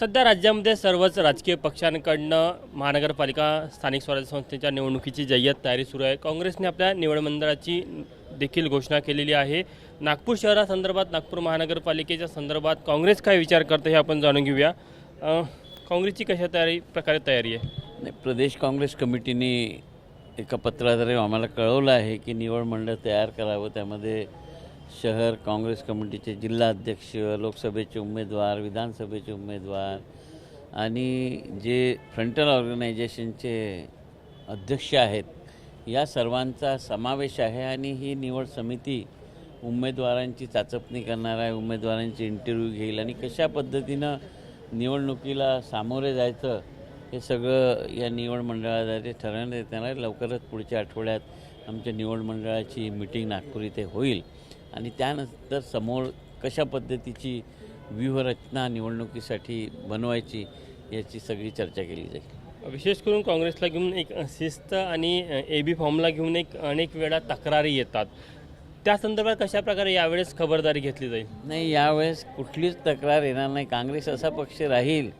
सध्या राज्यामध्ये सर्वच राजकीय पक्षांकडनं महानगरपालिका स्थानिक स्वराज्य संस्थेच्या निवडणुकीची जय्यत तयारी सुरू आहे. काँग्रेसने आपल्या निवड मंडळाची देखील घोषणा केलेली आहे. नागपूर शहरासंदर्भात नागपूर महानगरपालिकेच्या संदर्भात काँग्रेस काय विचार करते हे आपण जाणून घेऊया. काँग्रेसची कशा तयारी प्रकारे तयारी आहे? नाही प्रदेश काँग्रेस कमिटीने एका पत्राद्वारे आम्हाला कळवलं आहे की निवड मंडळ तयार करावं. त्यामध्ये शहर काँग्रेस कमिटीचे जिल्हाध्यक्ष लोकसभेचे उमेदवार विधानसभेचे उमेदवार आणि जे फ्रंटल ऑर्गनायझेशनचे अध्यक्ष आहेत या सर्वांचा समावेश आहे आणि ही निवड समिती उमेदवारांची चाचपणी करणार आहे उमेदवारांचे इंटरव्ह्यू घेईल आणि कशा पद्धतीनं निवडणुकीला सामोरे जायचं हे सगळं या निवड मंडळाद्वारे ठरवण्यात येणार आहे. लवकरच पुढच्या आठवड्यात आमच्या निवड मंडळाची मिटिंग नागपूर इथे होईल. आणि त्यानंतर समोर कशा पद्धतीची व्यूहरचना निवडणुकीसाठी बनवायची याची सगळी चर्चा केली जाईल. विशेष करून काँग्रेसला घेऊन एक शिस्त आणि ए बी फॉर्मला घेऊन एक अनेक वेळा तक्रारी येतात. त्या संदर्भात कशा प्रकारे यावेळेस खबरदारी घेतली जाईल? नाही यावेळेस कुठलीच तक्रार येणार नाही. काँग्रेस असा पक्ष राहील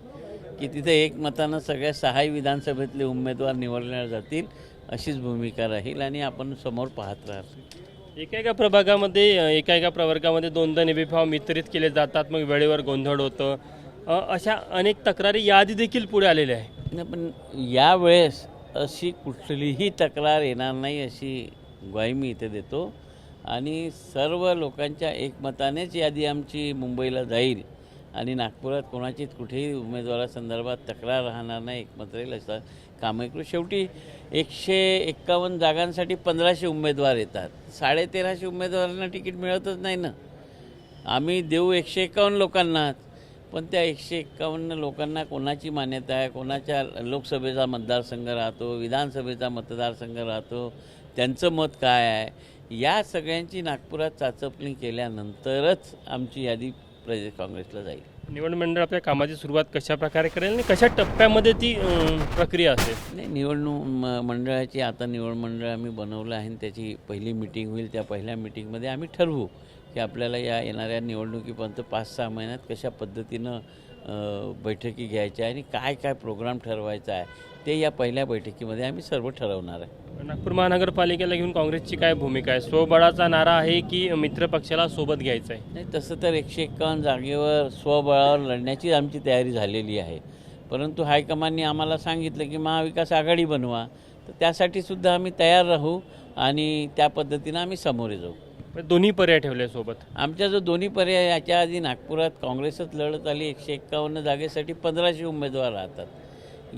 की तिथे एकमतानं सगळ्या सहाही विधानसभेतले उमेदवार निवडल्या जातील अशीच भूमिका राहील आणि आपण समोर पाहत राहतो एका एका प्रभागामध्ये एका एका प्रवर्गामध्ये दोन दोन एबी फॉर्म वितरित केले जातात मग वेळेवर गोंधळ होतं. अशा अनेक तक्रारी याआधी देखील पुढे आलेल्या आहे पण यावेळेस अशी कुठलीही तक्रार येणार नाही अशी ग्वाही मी इथे देतो. आणि सर्व लोकांच्या एकमतानेच यादी आमची मुंबईला जाईल. आणि नागपुरात कोणाचीच कुठेही उमेदवारासंदर्भात तक्रार राहणार नाही एकमत राहील असं कामं करू शेवटी एकशे एक्कावन्न जागांसाठी पंधराशे उमेदवार येतात. साडेतेराशे उमेदवारांना तिकीट मिळतच नाही ना. आम्ही देऊ एकशे एकावन्न लोकांना पण त्या एकशे एक्कावन्न लोकांना कोणाची मान्यता आहे? कोणाच्या लोकसभेचा मतदारसंघ राहतो विधानसभेचा मतदारसंघ राहतो त्यांचं मत काय आहे? या सगळ्यांची नागपुरात चाचपणी केल्यानंतरच आमची यादी प्रदेश काँग्रेसला जाईल. निवड मंडळ आपल्या कामाची सुरुवात कशा प्रकारे करेल आणि कशा टप्प्यामध्ये ती अ, प्रक्रिया असेल? नाही निवडणूक म मंडळाची आता निवड मंडळ आम्ही बनवलं आहे आणि त्याची पहिली मिटिंग होईल त्या पहिल्या मिटिंगमध्ये आम्ही ठरवू की आपल्याला या येणाऱ्या निवडणुकीपर्यंत पाच सहा महिन्यात कशा पद्धतीनं अ, बैठकी घ्यायच्या आहे आणि काय काय प्रोग्राम ठरवायचा आहे ते या पहिल्या बैठकीमध्ये आम्ही सर्व ठरवणार आहे. नागपूर महानगरपालिकेला घेऊन काँग्रेसची काय भूमिका आहे? स्वबळाचा नारा आहे की मित्र पक्षाला सोबत घ्यायचा आहे? नाही तसं तर एकशे एक्कावन्न जागेवर स्वबळावर लढण्याची आमची तयारी झालेली आहे. परंतु हायकमांनी आम्हाला सांगितलं की महाविकास आघाडी बनवा. तर त्यासाठी सुद्धा आम्ही तयार राहू आणि त्या पद्धतीनं आम्ही सामोरे जाऊ. पण दोन्ही पर्याय ठेवले सोबत? आमच्या जो दोन्ही पर्याय याच्या आधी नागपुरात काँग्रेसच लढत आली. एकशे एक्कावन्न जागेसाठी पंधराशे उमेदवार राहतात.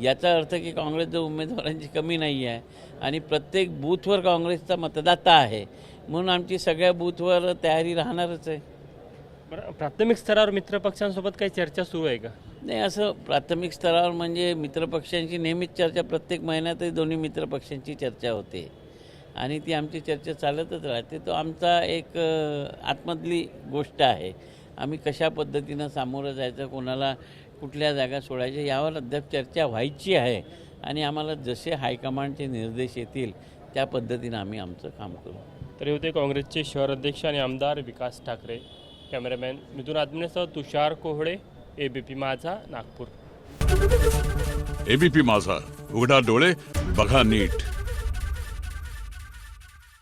याचा अर्थ की काँग्रेस जो उमेदवारांची कमी नाही आहे आणि प्रत्येक बूथवर काँग्रेसचा मतदाता आहे. म्हणून आमची सगळ्या बूथवर तयारी राहणारच आहे. बरं प्राथमिक स्तरावर मित्र पक्षांसोबत काही चर्चा सुरू आहे का? नाही असं प्राथमिक स्तरावर म्हणजे मित्रपक्षांची नेहमीच चर्चा प्रत्येक महिन्यातही दोन्ही मित्रपक्षांची चर्चा होते. आणि ती आमची चर्चा चालतच राहते. तो आमचा एक आतमधली गोष्ट आहे. आम्ही कशा पद्धतीनं सामोरं जायचं कोणाला कुठल्या जागा सोडायच्या यावर अद्याप चर्चा व्हायची आहे. आणि आम्हाला जसे हायकमांडचे निर्देश येतील त्या पद्धतीनं आम्ही आमचं काम करू. तर होते काँग्रेसचे शहर अध्यक्ष आणि आमदार विकास ठाकरे. कॅमेरामॅन मिथुन आत्मनेसह तुषार कोहळे एबीपी माझा नागपूर. एबीपी माझा. उघडा डोळे बघा नीट.